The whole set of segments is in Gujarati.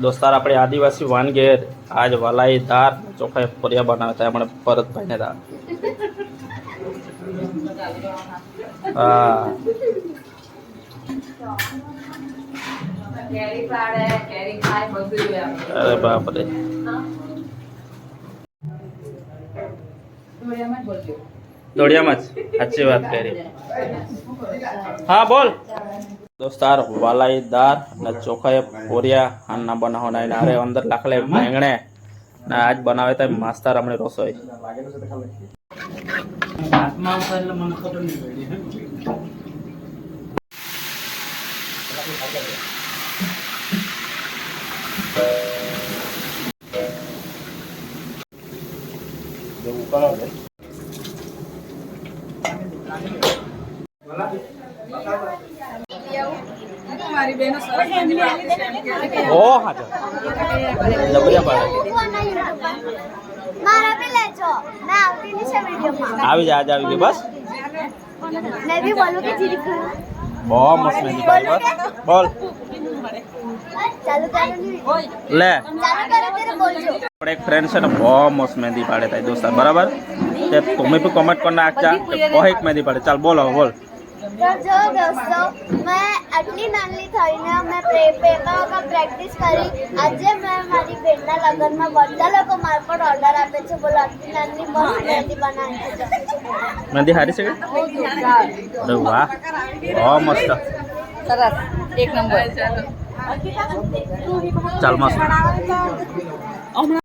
दोस्तार अपने आदिवासी वनगेर आज वलाईदार चोखा फरिया बनाता है हमने परत भाई ने दार अरे बाप रे अच्छी बात कह रही हाँ बोल दोस्तार वालाई दार ने चोखाए पोरिया हाँ ना बना होना ही ना रे अंदर लखले बैंगने ना आज बनावे तो मास्टर हमने रसोई મારી બેનો સારે ફેમિલી આવી દેને ઓ હા તો લોગિયા પાડો મારા પેલા જો ના આવડી નહિ છે વિડિયોમાં આવી જા આજ આવી ગયો બસ ને બી બોલુ કે ચીક બો મોસમેધી પાડે બોલ ચાલુ કરો ને ઓય લે ચાલુ કરે તે બોલજો બડે ફ્રેન્ડ છે બહુ મોસમેધી પાડે થાય દોસ્ત બરાબર તે તમે પણ કમેન્ટ કરના અચ્છા કોઈક મેધી પાડે ચાલ બોલા બોલ જા દોસ્તો નાની નાની થઈને અમે પેપર વગર પ્રેક્ટિસ કરી આજે મેં મારી બેનના લગ્નમાં બધા લોકો મારા પર ઓર્ડર આપે છે બોલો આટલી નાની મસ્ત મહેંદી બનાવી મહેંદી હારી છે અરે વાહ બહુ મસ્ત સરસ એક નંબર ચાલ મસ્ત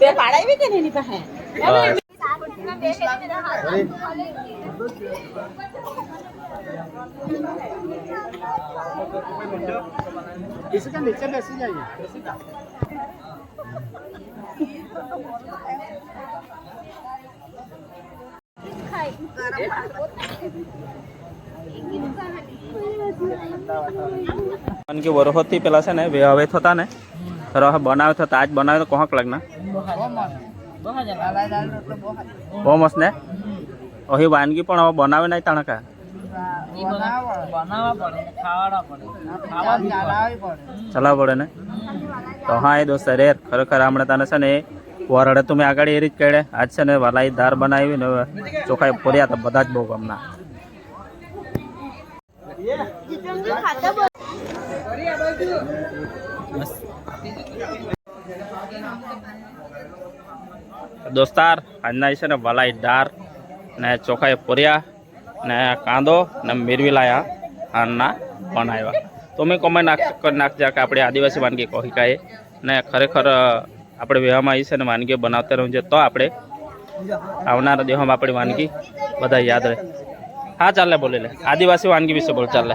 બે પાડાવી કે એની પાસે इसके नीचे बैसे पेला से ना व्यवहित होता ने रह बनावत आज बनावत कोहक लगना બહુ ને અહીં વાનગી પણ હવે બનાવે નહીં તણકા કા પડે ને તો હા એ દોસ્ત રે ખરેખર હમણાં તને છે ને વરડે તમે આગળ એ રીત કહેડે આજ છે ને વાલાઈ દાર બનાવી ને ચોખાઈ પોર્યા હતા બધા જ બહુ ગમના दोस्तार अंदा वाला डार ने चोखाई पुरिया ने कांदो ने मिर्वी लाया अन्ना बनाया तुम्हें तो कमेंट नाक, नाक जा आप आदिवासी वनगी कही कहे ने खरेखर आप विवाह में आई से वनगी बनाते रहूँ तो आप आना दिवह में अपनी वनगी बधाई याद रहे हाँ चाल बोली ले आदिवासी वनगी विषय बोल चाल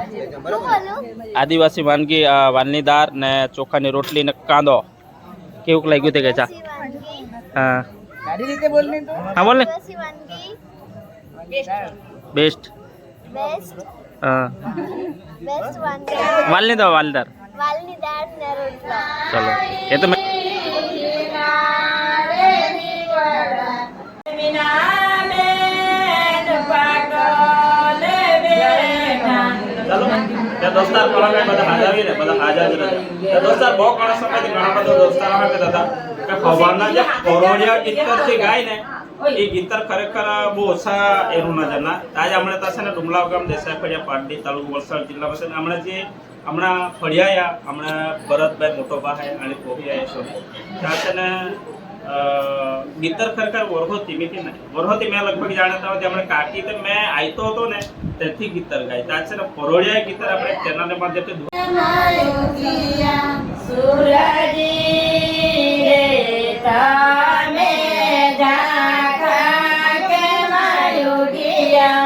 आदिवासी वनगी वाली दार ने चोखा रोटली ने कांदो केव लगे थे कह हाँ સારી રીતે બોલ ને તું હા બોલ ને બેસ્ટ બેસ્ટ હા બેસ્ટ વાલની દાળ વાલની વાલની દાળ ને રોટલા ચલો એ તો ત્યાં દોસ્તાર પરમે બધા હાજર આવીને બધા હાજર જ રહ્યા ત્યાં દોસ્તાર બહુ ઘણા સમયથી ઘણા બધા દોસ્તાર આવે કે હતા કે ભગવાનના જે કોરોડિયા ગીતર છે ગાય ને એ ગીતર ખરેખર બહુ ઓછા એનું નજરના આજ હમણાં થશે ને ડુમલાવ ગામ દેસાઈ ફળિયા પાટડી તાલુકો વલસાડ જિલ્લા પાસે હમણાં જે હમણાં ફળિયાયા હમણાં ભરતભાઈ મોટોભાઈ અને કોહિયા સોની ત્યાં છે ને ગીતર ખરેખર વરહોતી મેં કે નહીં વરહોતી મેં લગભગ જાણતા હતા હમણાં કાકી તો મેં આવતો હતો ને ત્યાંથી ગીતર ગાય ત્યાં છે ને પરોળિયા ગીતર આપણે ચેનલ માધ્યમથી